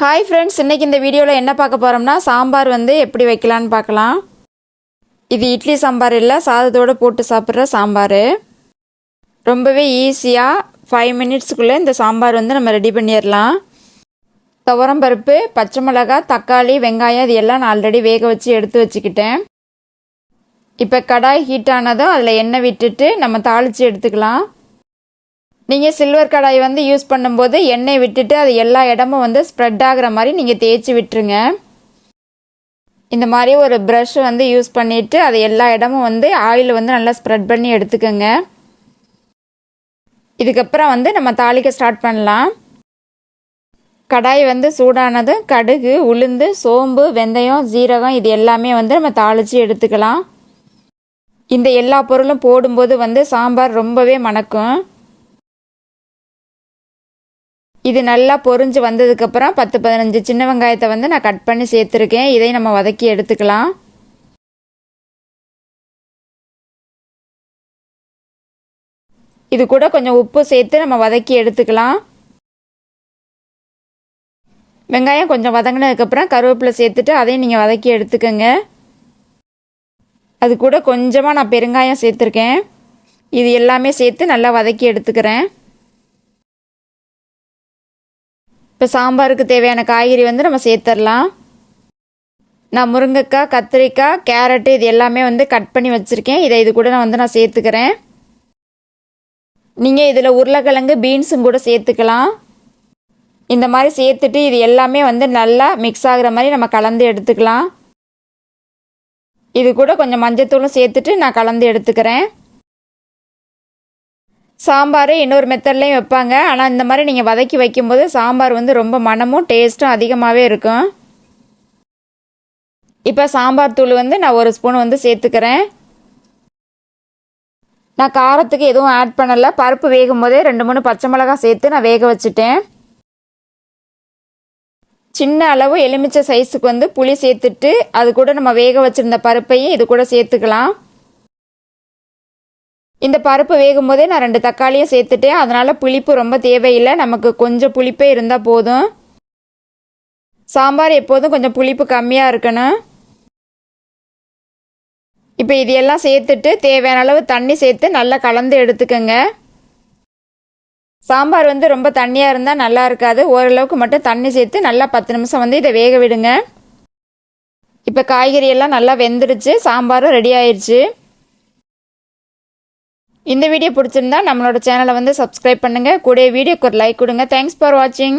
Hi friends இன்றைக்கி இந்த வீடியோவில் என்ன பார்க்க போகிறோம்னா சாம்பார் வந்து எப்படி வைக்கலான்னு பார்க்கலாம். இது இட்லி சாம்பார் இல்லை சாதத்தோடு போட்டு சாப்பிட்ற சாம்பார். ரொம்பவே ஈஸியாக ஃபைவ் மினிட்ஸ்க்குள்ளே இந்த சாம்பார் வந்து நம்ம ரெடி பண்ணிடலாம். துவரம் பருப்பு பச்சை மிளகா தக்காளி வெங்காயம் இது எல்லாம் நான் ஆல்ரெடி வேக வச்சு எடுத்து வச்சுக்கிட்டேன். இப்போ கடாய் ஹீட் ஆனதும் அதில் எண்ணெய் விட்டுட்டு நம்ம தாளித்து எடுத்துக்கலாம். நீங்கள் சில்வர் கடாய் வந்து யூஸ் பண்ணும்போது எண்ணெய் விட்டுட்டு அது எல்லா இடமும் வந்து ஸ்ப்ரெட் ஆகிற மாதிரி நீங்கள் தேய்ச்சி விட்டுருங்க. இந்த மாதிரி ஒரு ப்ரஷ் வந்து யூஸ் பண்ணிவிட்டு அது எல்லா இடமும் வந்து ஆயில் வந்து நல்லா ஸ்ப்ரெட் பண்ணி எடுத்துக்கோங்க. இதுக்கப்புறம் வந்து நம்ம தாளிக்க ஸ்டார்ட் பண்ணலாம். கடாய் வந்து சூடானதும் கடுகு உளுந்து சோம்பு வெந்தயம் ஜீரகம் இது எல்லாமே வந்து நம்ம தாளித்து எடுத்துக்கலாம். இந்த எல்லா பொருளும் போடும்போது வந்து சாம்பார் ரொம்பவே மணக்கும். இது நல்லா பொரிஞ்சு வந்ததுக்கப்புறம் பத்து பதினஞ்சு சின்ன வெங்காயத்தை வந்து நான் கட் பண்ணி சேர்த்துருக்கேன். இதை நம்ம வதக்கி எடுத்துக்கலாம். இது கூட கொஞ்சம் உப்பு சேர்த்து நம்ம வதக்கி எடுத்துக்கலாம். வெங்காயம் கொஞ்சம் வதங்கினதுக்கப்புறம் கருவேப்பிலை சேர்த்துட்டு அதையும் நீங்கள் வதக்கி எடுத்துக்கோங்க. அது கூட கொஞ்சமாக நான் பெருங்காயம் சேர்த்துருக்கேன். இது எல்லாமே சேர்த்து நல்லா வதக்கி எடுத்துக்கிறேன். இப்போ சாம்பாருக்கு தேவையான காய்கறி வந்து நம்ம சேர்த்துடலாம் நான் முருங்கைக்காய் கத்திரிக்காய் கேரட்டு இது எல்லாமே வந்து கட் பண்ணி வச்சுருக்கேன். இதை இது கூட நான் வந்து நான் சேர்த்துக்கிறேன். நீங்கள் இதில் உருளைக்கிழங்கு பீன்ஸும் கூட சேர்த்துக்கலாம். இந்த மாதிரி சேர்த்துட்டு இது எல்லாமே வந்து நல்லா மிக்ஸ் ஆகிற மாதிரி நம்ம கலந்து எடுத்துக்கலாம். இது கூட கொஞ்சம் மஞ்சத்தூளும் சேர்த்துட்டு நான் கலந்து எடுத்துக்கிறேன். சாம்பார் இன்னொரு மெத்தட்லேயும் வைப்பாங்க. ஆனால் இந்த மாதிரி நீங்கள் வதக்கி வைக்கும்போது சாம்பார் வந்து ரொம்ப மனமும் டேஸ்ட்டும் அதிகமாகவே இருக்கும். இப்போ சாம்பார் தூள் வந்து நான் ஒரு ஸ்பூன் வந்து சேர்த்துக்கிறேன். நான் காரத்துக்கு எதுவும் ஆட் பண்ணலை. பருப்பு வேகும் போதே ரெண்டு மூணு பச்சை மிளகாய் சேர்த்து நான் வேக வச்சுட்டேன். சின்ன அளவு எலுமிச்சை சைஸுக்கு வந்து புளி சேர்த்துட்டு அது கூட நம்ம வேக வச்சுருந்த பருப்பையும் இது கூட சேர்த்துக்கலாம். இந்த பருப்பு வேகும் போதே நான் ரெண்டு தக்காளியும் சேர்த்துட்டேன் அதனால் புளிப்பு ரொம்ப தேவையில்லை. நமக்கு கொஞ்சம் புளிப்பே இருந்தால் போதும். சாம்பார் எப்போதும் கொஞ்சம் புளிப்பு கம்மியாக இருக்கணும். இப்போ இது எல்லாம் சேர்த்துட்டு தேவையான அளவு தண்ணி சேர்த்து நல்லா கலந்து எடுத்துக்கோங்க. சாம்பார் வந்து ரொம்ப தண்ணியாக இருந்தால் நல்லா இருக்காது. ஓரளவுக்கு மட்டும் தண்ணி சேர்த்து நல்லா பத்து நிமிஷம் வந்து இதை வேக விடுங்க. இப்போ காய்கறி எல்லாம் நல்லா வெந்துடுச்சு சாம்பாரும் ரெடி ஆயிடுச்சு இந்த வீடியோ பிடிச்சிருந்தா நம்மளோட சேனலை வந்து சப்ஸ்கிரைப் பண்ணுங்கள் கூட வீடியோக்கு ஒரு லைக் கொடுங்க. தேங்க்ஸ் ஃபார் வாட்சிங்